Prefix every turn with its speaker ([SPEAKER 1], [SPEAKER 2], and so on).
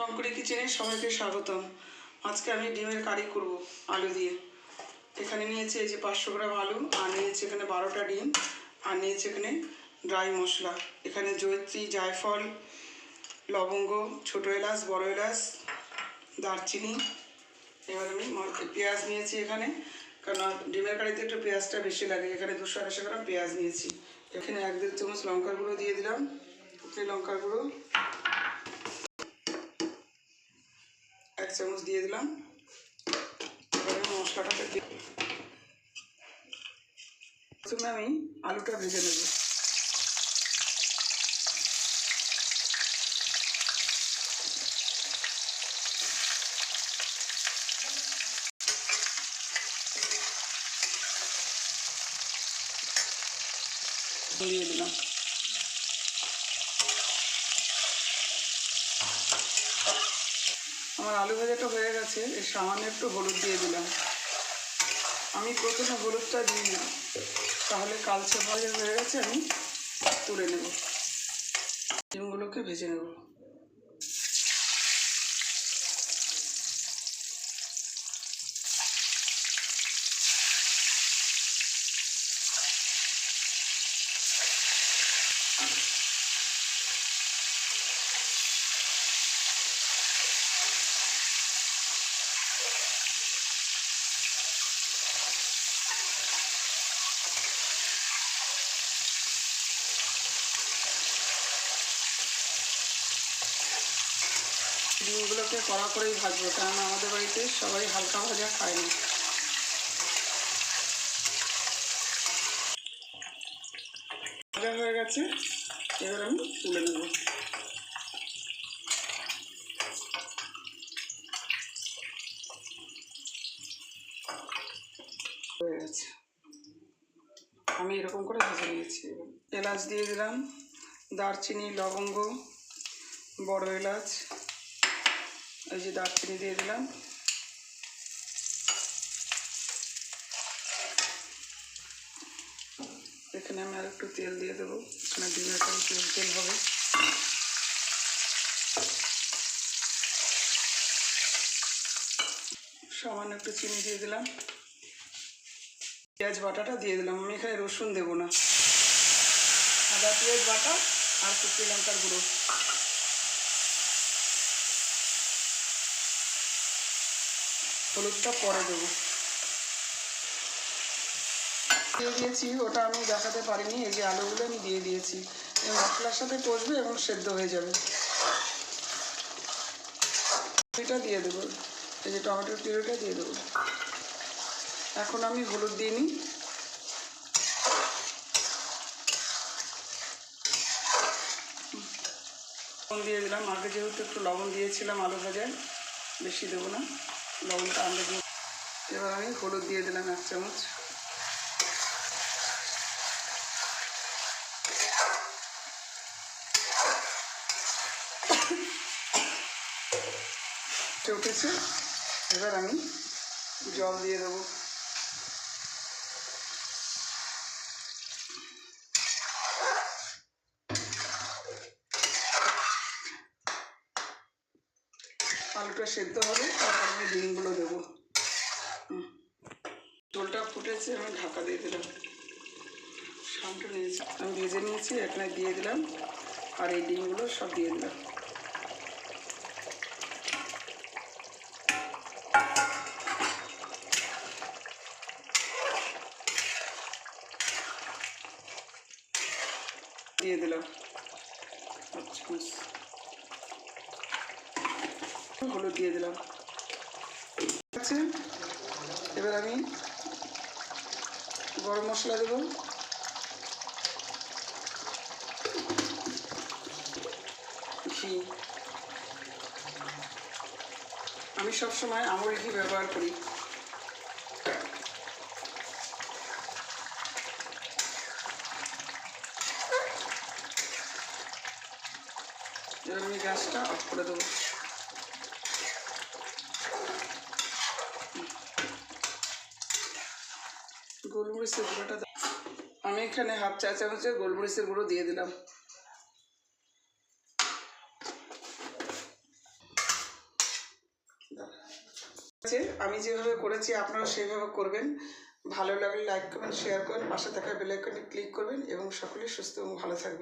[SPEAKER 1] রংকুড়ি কিচেনে সবাইকে স্বাগতম। আজকে আমি ডিমের কারি করব, আলু দিয়ে। এখানে নিয়েছি এই যে পাঁচশো গ্রাম আলু, আর নিয়েছি এখানে বারোটা ডিম, আর নিয়েছি এখানে ড্রাই মশলা। এখানে জয়ত্রী, জায়ফল, লবঙ্গ, ছোটো এলাচ, বড় এলাচ, দারচিনি, এবার আমি পেঁয়াজ নিয়েছি এখানে কারণ ডিমের কারিতে একটু পেঁয়াজটা বেশি লাগে, এখানে দুশো আড়াইশো গ্রাম পেঁয়াজ নিয়েছি। এখানে এক দেড় চামচ লঙ্কার গুঁড়ো দিয়ে দিলাম। লঙ্কার গুঁড়ো এক চামচ দিয়ে দিলাম। এবার মশলাটাকে দিয়ে প্রথমে আমি আলুটা ভেজে নেব। দিয়ে দিলাম। আমার আলু ভাজাটা হয়ে গেছে, এর সামান্য একটু হলুদ দিয়ে দিলাম। আমি প্রথমে হলুদটা দিই না তাহলে কালচে ভাজা হয়ে গেছে, আমি তুলে নেব। ডিমগুলোকে ভেজে নেব। ডিমগুলোকে কড়া করেই ভাজবো কারণ আমাদের বাড়িতে সবাই হালকা ভাজা খায় না। ভাজা হয়ে গেছে, এবার আমি তুলে নেব। হয়ে গেছে। আমি এরকম করে ভেজে নিয়েছি। এলাচ দিয়ে দিলাম, দারচিনি, লবঙ্গ, বড় এলাচ। এই যে দারচিনি দিয়ে দিলাম এখানে আমি আর একটু তেল দিয়ে দেবো এখানে ডিমের কারি তেল তেল হবে সামান্য একটু চিনি দিয়ে দিলাম পেঁয়াজ বাটাটা দিয়ে দিলাম আমি এখানে রসুন দেবো না আদা পেঁয়াজ বাটা আর শুকনো লঙ্কার গুঁড়ো হলুদটা পরে দেবো। দিয়ে দিয়েছি, ওটা আমি দেখাতে পারিনি, এই যে আলুগুলো আমি দিয়ে দিয়েছি। মশলার সাথে কষবে এবং সেদ্ধ হয়ে যাবে। এটা দিয়ে দেবো, এই যে টমেটোর পিউরিটা দিয়ে দেবো। এখন আমি হলুদ দিইনি লবণ দিয়ে দিলাম, আগে যেহেতু একটু লবণ দিয়েছিলাম আলু ভাজায়, বেশি দেবো না। লবণটা আনতে দিই এবার আমি হলুদ দিয়ে দিলাম এক চামচ। উঠেছে। এবার আমি জল দিয়ে দেবো। আলুটা সেদ্ধ হবে, তারপর আমি ডিমগুলো দেবো। ঝোলটা ফুটেছে, আমি ঢাকা দিয়ে দিলাম। শামটা নিয়েছি আমি ভেজে নিয়েছি এখানে দিয়ে দিলাম। আর এই ডিমগুলো সব দিয়ে দিলাম। দিয়ে দিলাম। আচ্ছা হলুদ দিয়ে দিলাম। ঠিক আছে? এবার আমি গরম মশলা দেবো। ঘি। আমি সবসময় আমল ঘি ব্যবহার করি। আমি গ্যাসটা অফ করে দেবো। গোলমরিচের গুঁড়োটা আমি এখানে হাফ চা চামচের গোলমরিচের গুঁড়ো দিয়ে দিলাম। আমি যেভাবে করেছি আপনারা সেভাবে করবেন। ভালো লাগলে লাইক করবেন শেয়ার করবেন পাশে থাকা বেলাইকনে ক্লিক করবেন এবং সকলে সুস্থ এবং ভালো থাকবেন।